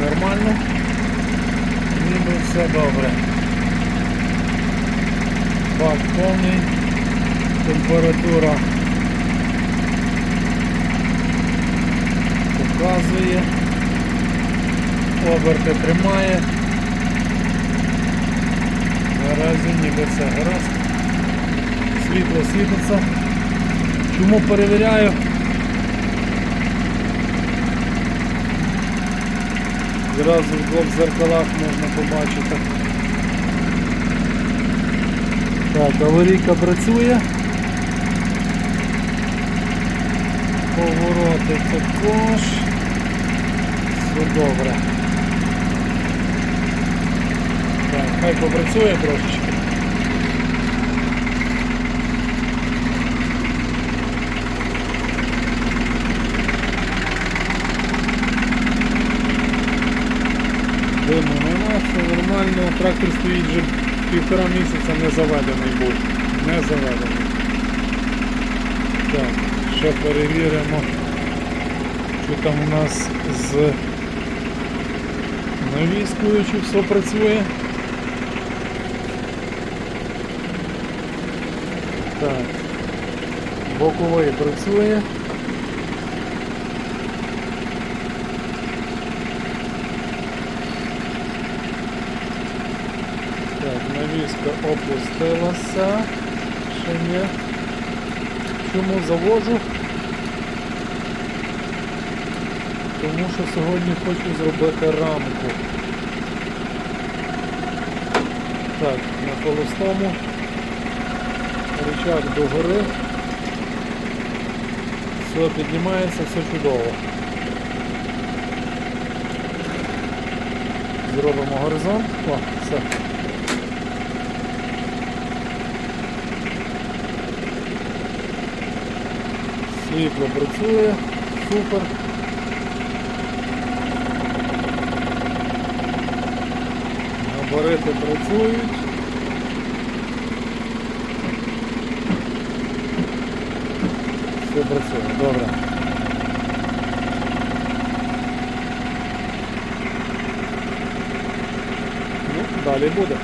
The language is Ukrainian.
нормально. Ніби все добре. Бак повний. Температура показує. Оберти тримає. Наразі ніби все гаразд. Світло світиться. Чому перевіряю? Зразу в двох зеркалах можна побачити. Так, аварійка працює. Повороти також. Все добре. Так, хай попрацює трошечки. Все нормально. Трактор стоїть вже півтора місяця не заведений був. Не заведений. Так, ще перевіримо, що там у нас з навіскою, чи все працює. Так, боковий працює. Так, навіска опустилася. Ще ні. Чому завожу? Тому що сьогодні хочу зробити рамку. Так, на холостому. Рычаг догори. Все піднімається, все чудово. Зробимо горизонт. О, все. Світло працює, супер. Габарити працюють. Все працює, добре. Ну, далі буде.